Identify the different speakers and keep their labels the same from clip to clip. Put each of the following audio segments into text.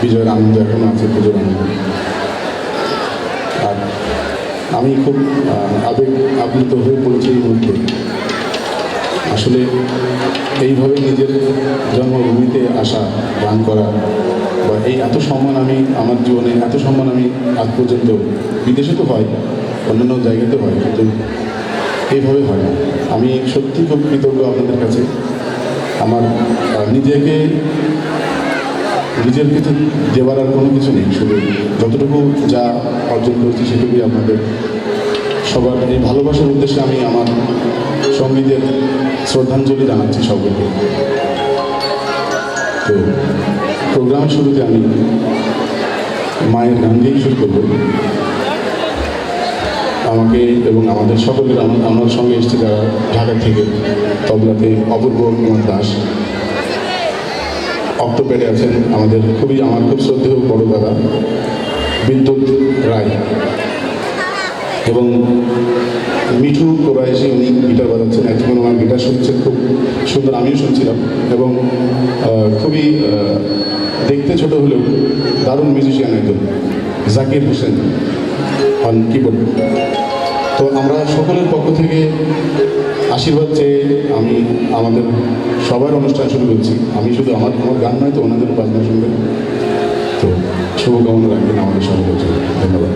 Speaker 1: বিজয়ের আনন্দ এখনও আছে পুজোর আনন্দ। আর আমি খুব আবেগ আপ্লুত হয়ে পড়েছি এই মুহূর্তে। আসলে এইভাবে নিজের জন্মভূমিতে আসা, গান করা, বা এই এত সম্মান আমি আমার জীবনে, এত সম্মান আমি আজ পর্যন্ত বিদেশে তো হয়, অন্যান্য জায়গাতে হয়, কিন্তু এইভাবে হয় না। আমি সত্যি খুব কৃতজ্ঞ আপনাদের কাছে। আমার নিজেকে নিজের কিছু দেওয়ার আর কোনো কিছু নেই। শুধু যতটুকু যা অর্জন করেছি সেটুকুই আপনাদের সবার এই ভালোবাসার উদ্দেশ্যে আমি আমার সঙ্গীদের শ্রদ্ধাঞ্জলি জানাচ্ছি সকলকে। তো প্রোগ্রামের শুরুতে আমি মায়ের গান দিয়েই শুরু করব। আমাকে এবং আমাদের সকলের, আমার সঙ্গে এসছে যারা ঢাকা থেকে তবলাতে অপূর্ব কুমার দাস। অক্টোপেডে আছেন আমাদের খুবই, আমার খুব শ্রদ্ধেয় বড় দাদা বিদ্যুৎ রায়। এবং মিঠু কোরাইশি, উনি গিটার বাজাচ্ছেন। এতক্ষণ আমার গিটার শুনছেন খুব সুন্দর, আমিও শুনছিলাম। এবং খুবই দেখতে ছোট হলেও দারুণ মিউজিশিয়ান একজন, জাকির হোসেন। অন কিবোর্ড তো আমরা সকলের পক্ষ থেকে আশীর্বাদ চেয়ে আমি আমাদের সবার অনুষ্ঠান শুরু করছি। আমি শুধু আমার আমার গান নয় তো ওনাদের বাজনা শুনবেন। তো শুভকামনা রাখবেন আমাদের সঙ্গে ধন্যবাদ।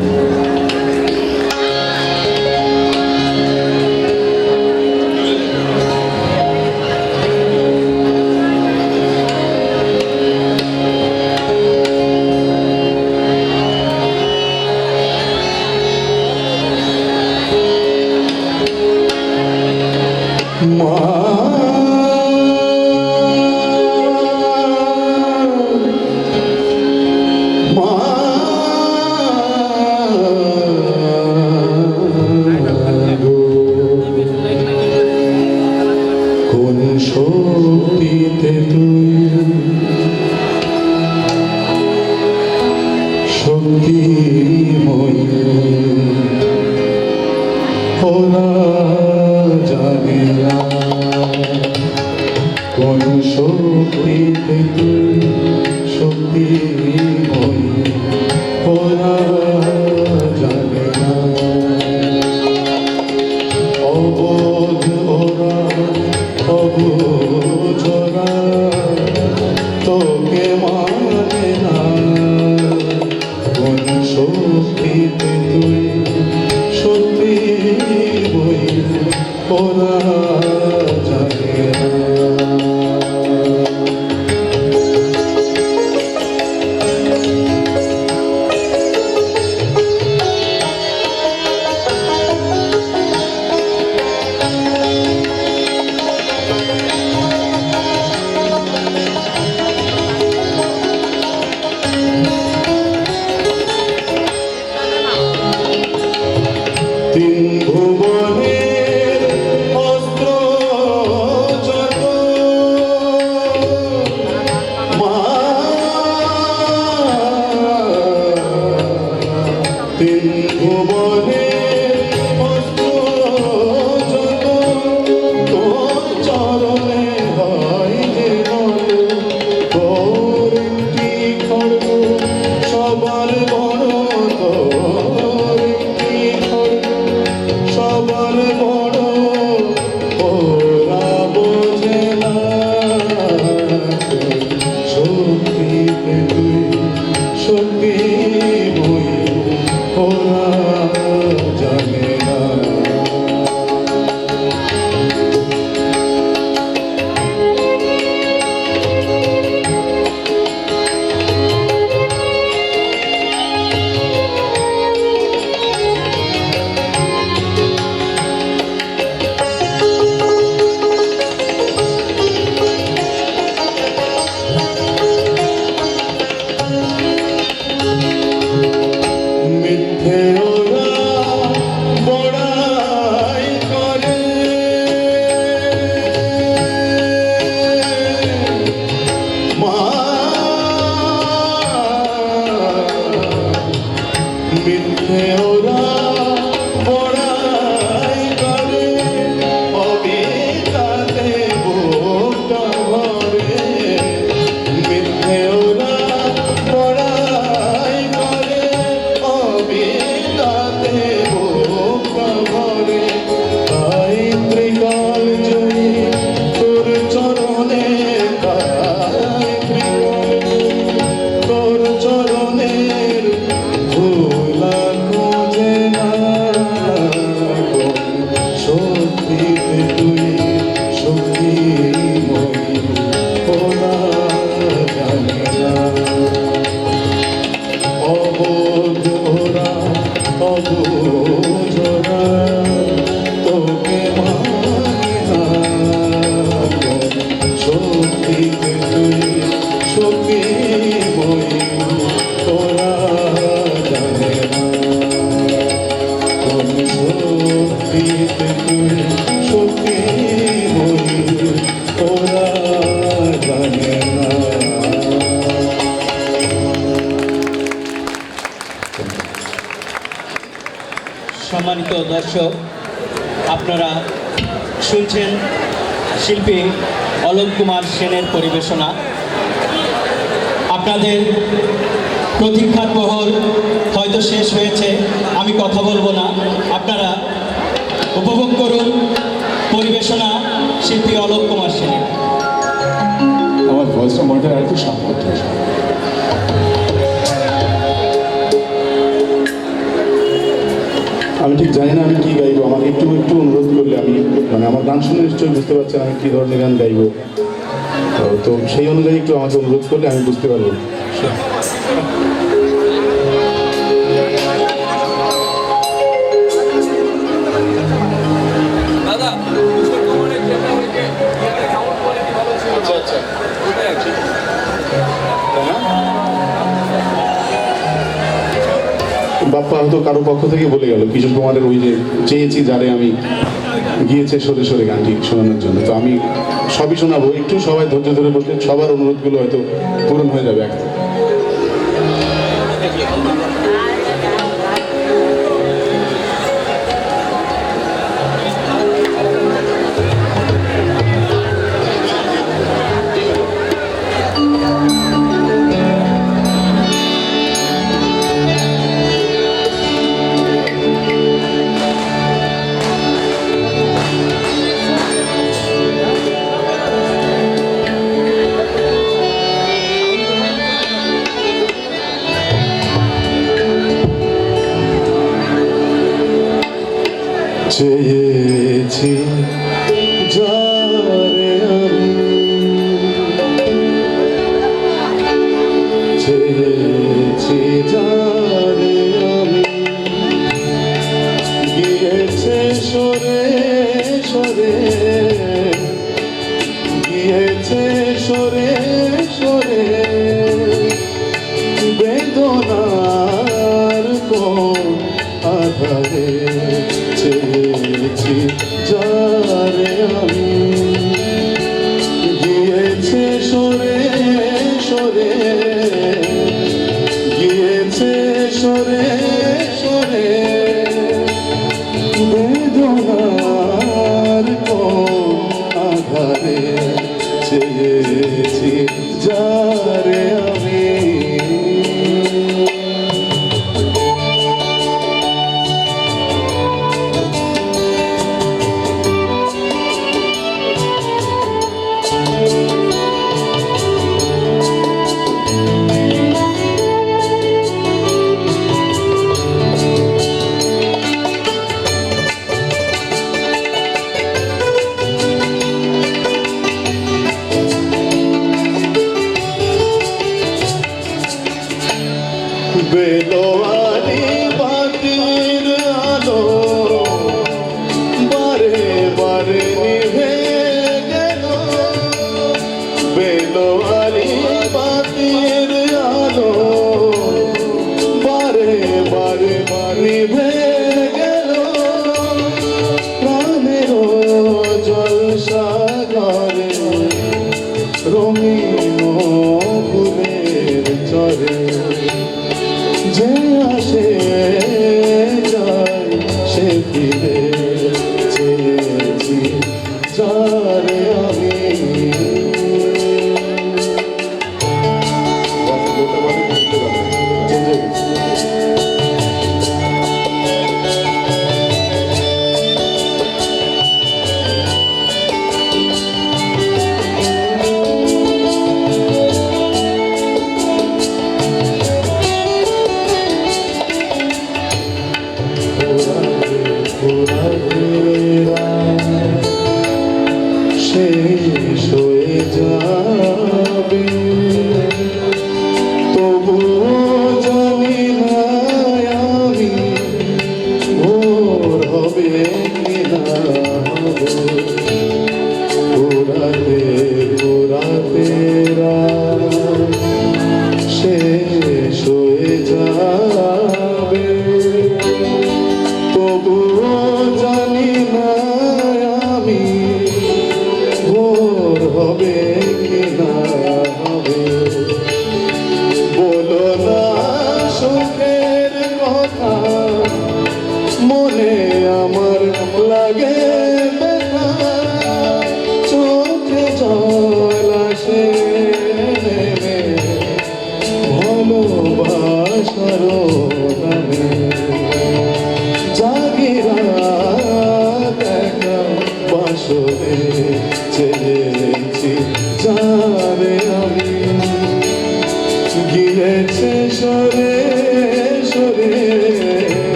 Speaker 1: My.
Speaker 2: সম্মানিত দর্শক, আপনারা শুনছেন শিল্পী অলোক কুমার সেনের পরিবেশনা। আপনাদের প্রতীক্ষার প্রহর হয়তো শেষ হয়েছে, আমি কথা বলব না। আপনারা উপভোগ করুন পরিবেশনা শিল্পী অলোক কুমার সেনের।
Speaker 1: আমার ভয়েসটা মনে হয় একটু শান্ত করতে
Speaker 3: গান শুনে নিশ্চয়ই বুঝতে পারছেন আমি কী ধরনের গান গাইবো। তো সেই অনুযায়ী একটু আমাকে অনুরোধ করলে আমি বুঝতে পারব। বাপ্পা হয়তো কারও পক্ষ থেকে বলে গেল কিশোর কুমারের ওই যে চেয়েছি যারে আমি গিয়েছে সরে সরে গানটি শোনানোর জন্য। তো আমি সবই শোনাবো। একটু সবাই ধৈর্য ধরে বসলে সবার অনুরোধগুলো হয়তো পূরণ হয়ে যাবে এক চেয়েছি। বেদনার